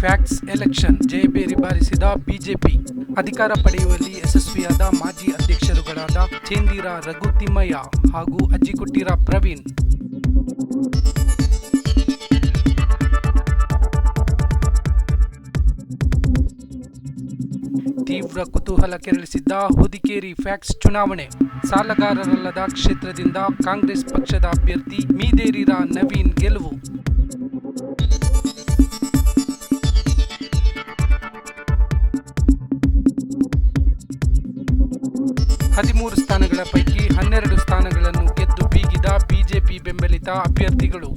Facts election ಜಯಬೇರಿ ಬಾರಿಸಿದ BJP ಅಧಿಕಾರ ಪಡೆಯುವಲ್ಲಿ ಯಶಸ್ವಿಯಾದ ಮಾಜಿ ಅಧ್ಯಕ್ಷರುಗಳಾದ ಚೇಂದಿರ ರಘುತಿಮ್ಮಯ್ಯ ಹಾಗೂ ಅಜ್ಜಿಕುಟ್ಟಿರ ಪ್ರವೀಣ್. ತೀವ್ರ ಕುತೂಹಲ ಕೆರಳಿಸಿದ್ದ ಹೊದಿಕೇರಿ ಫ್ಯಾಕ್ಸ್ ಚುನಾವಣೆ. ಸಾಲಗಾರರಲ್ಲದ ಕ್ಷೇತ್ರದಿಂದ ಕಾಂಗ್ರೆಸ್ ಪಕ್ಷದ ಅಭ್ಯರ್ಥಿ ಮೀದೇರಿರ ನವೀನ್ ಗೆಲುವು. ಹದಿಮೂರು ಸ್ಥಾನಗಳ ಪೈಕಿ ಹನ್ನೆರಡು ಸ್ಥಾನಗಳನ್ನು ಗೆದ್ದು ಬೀಗಿದ ಬಿಜೆಪಿ ಬೆಂಬಲಿತ ಅಭ್ಯರ್ಥಿಗಳು.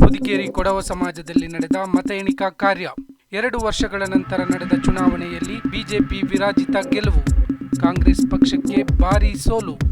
ಹುದಿಕೇರಿ ಕೊಡವ ಸಮಾಜದಲ್ಲಿ ನಡೆದ ಮತ ಎಣಿಕಾ ಕಾರ್ಯ. ಎರಡು ವರ್ಷಗಳ ನಂತರ ನಡೆದ ಚುನಾವಣೆಯಲ್ಲಿ ಬಿಜೆಪಿ ವಿರಾಜಿತ ಗೆಲುವು. ಕಾಂಗ್ರೆಸ್ ಪಕ್ಷಕ್ಕೆ ಭಾರೀ ಸೋಲು.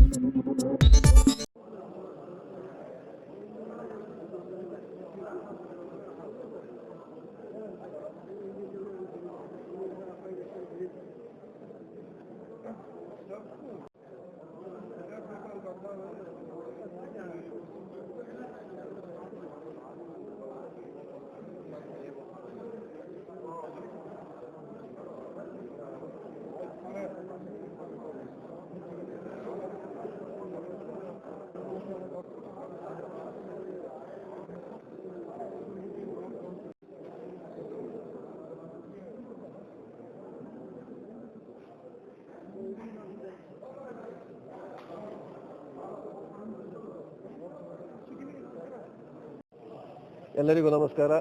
ಎಲ್ಲರಿಗೂ ನಮಸ್ಕಾರ.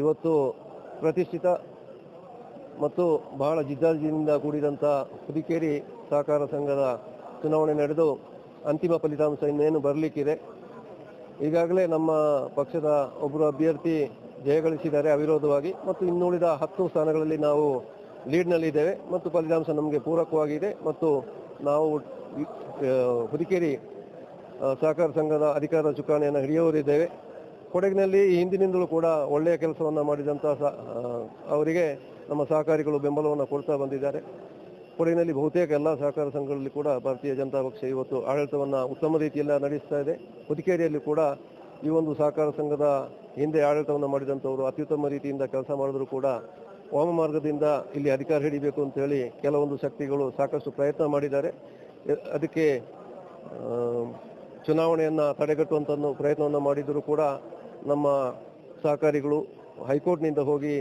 ಇವತ್ತು ಪ್ರತಿಷ್ಠಿತ ಮತ್ತು ಬಹಳ ಜಿದ್ದಾಜಿಯಿಂದ ಕೂಡಿದಂಥ ಹುದಿಕೇರಿ ಸಹಕಾರ ಸಂಘದ ಚುನಾವಣೆ ನಡೆದು ಅಂತಿಮ ಫಲಿತಾಂಶ ಇನ್ನೇನು ಬರಲಿಕ್ಕಿದೆ. ಈಗಾಗಲೇ ನಮ್ಮ ಪಕ್ಷದ ಒಬ್ಬರು ಅಭ್ಯರ್ಥಿ ಜಯಗಳಿಸಿದ್ದಾರೆ ಅವಿರೋಧವಾಗಿ ಮತ್ತು ಇನ್ನುಳಿದ ಹತ್ತು ಸ್ಥಾನಗಳಲ್ಲಿ ನಾವು ಲೀಡ್ನಲ್ಲಿದ್ದೇವೆ ಮತ್ತು ಫಲಿತಾಂಶ ನಮಗೆ ಪೂರಕವಾಗಿದೆ ಮತ್ತು ನಾವು ಹುದಿಕೇರಿ ಸಹಕಾರ ಸಂಘದ ಅಧಿಕಾರ ಚುಕ್ಕಾಣಿಯನ್ನು ಹಿಡಿಯುವರಿದ್ದೇವೆ ಕೊಡಗಿನಲ್ಲಿ ಈ ಹಿಂದಿನಿಂದಲೂ ಕೂಡ ಒಳ್ಳೆಯ ಕೆಲಸವನ್ನು ಮಾಡಿದಂಥ ಅವರಿಗೆ ನಮ್ಮ ಸಹಕಾರಿಗಳು ಬೆಂಬಲವನ್ನು ಕೊಡ್ತಾ ಬಂದಿದ್ದಾರೆ. ಕೊಡಗಿನಲ್ಲಿ ಬಹುತೇಕ ಎಲ್ಲ ಸಹಕಾರ ಸಂಘಗಳಲ್ಲಿ ಕೂಡ ಭಾರತೀಯ ಜನತಾ ಪಕ್ಷ ಇವತ್ತು ಆಡಳಿತವನ್ನು ಉತ್ತಮ ರೀತಿಯಲ್ಲಿ ನಡೆಸ್ತಾ ಇದೆ. ಹುದಿಕೇರಿಯಲ್ಲಿ ಕೂಡ ಈ ಒಂದು ಸಹಕಾರ ಸಂಘದ ಹಿಂದೆ ಆಡಳಿತವನ್ನು ಮಾಡಿದಂಥವರು ಅತ್ಯುತ್ತಮ ರೀತಿಯಿಂದ ಕೆಲಸ ಮಾಡಿದ್ರು ಕೂಡ ವಾಮ ಮಾರ್ಗದಿಂದ ಇಲ್ಲಿ ಅಧಿಕಾರ ಹಿಡಿಬೇಕು ಅಂತ ಹೇಳಿ ಕೆಲವೊಂದು ಶಕ್ತಿಗಳು ಸಾಕಷ್ಟು ಪ್ರಯತ್ನ ಮಾಡಿದ್ದಾರೆ. ಅದಕ್ಕೆ ಚುನಾವಣೆಯನ್ನು ತಡೆಗಟ್ಟುವಂಥ ಪ್ರಯತ್ನವನ್ನು ಮಾಡಿದರೂ ಕೂಡ ನಮ್ಮ ಸಹಕಾರಿಗಳು ಹೈಕೋರ್ಟ್ನಿಂದ ಹೋಗಿ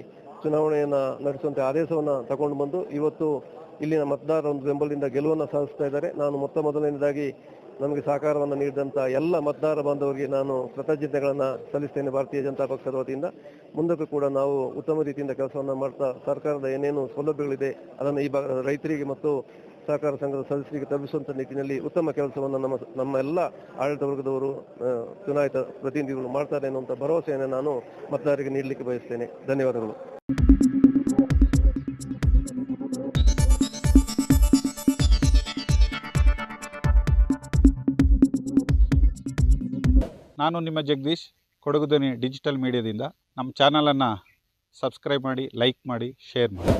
ಚುನಾವಣೆಯನ್ನು ನಡೆಸುವಂತೆ ಆದೇಶವನ್ನು ತಗೊಂಡು ಬಂದು ಇವತ್ತು ಇಲ್ಲಿನ ಮತದಾರರ ಒಂದು ಬೆಂಬಲದಿಂದ ಗೆಲುವನ್ನು ಸಾಧಿಸ್ತಾ ಇದ್ದಾರೆ. ನಾನು ಮೊತ್ತ ಮೊದಲನೇದಾಗಿ ನಮಗೆ ಸಹಕಾರವನ್ನು ನೀಡಿದಂಥ ಎಲ್ಲ ಮತದಾರ ಬಾಂಧವರಿಗೆ ನಾನು ಕೃತಜ್ಞತೆಗಳನ್ನು ಸಲ್ಲಿಸ್ತೇನೆ ಭಾರತೀಯ ಜನತಾ ಪಕ್ಷದ ವತಿಯಿಂದ. ಮುಂದಕ್ಕೂ ಕೂಡ ನಾವು ಉತ್ತಮ ರೀತಿಯಿಂದ ಕೆಲಸವನ್ನು ಮಾಡ್ತಾ ಸರ್ಕಾರದ ಏನೇನು ಸೌಲಭ್ಯಗಳಿದೆ, ಅದನ್ನು ಈ ಭಾಗ ರೈತರಿಗೆ ಮತ್ತು ಸಹಕಾರ ಸಂಘದ ಸದಸ್ಯರಿಗೆ ತಲುಪಿಸುವಂಥ ನಿಟ್ಟಿನಲ್ಲಿ ಉತ್ತಮ ಕೆಲಸವನ್ನು ನಮ್ಮ ನಮ್ಮ ಎಲ್ಲ ಆಡಳಿತ ವರ್ಗದವರು ಚುನಾಯಿತ ಪ್ರತಿನಿಧಿಗಳು ಮಾಡ್ತಾರೆ ಅನ್ನುವಂಥ ಭರವಸೆಯನ್ನು ನಾನು ಮತದಾರರಿಗೆ ನೀಡಲಿಕ್ಕೆ ಬಯಸ್ತೇನೆ. ಧನ್ಯವಾದಗಳು. ನಾನು ನಿಮ್ಮ ಜಗದೀಶ್ ಕೊಡಗು ಡಿಜಿಟಲ್ ಮೀಡಿಯಾದಿಂದ. ನಮ್ಮ ಚಾನಲನ್ನು ಸಬ್ಸ್ಕ್ರೈಬ್ ಮಾಡಿ, ಲೈಕ್ ಮಾಡಿ, ಶೇರ್ ಮಾಡಿ.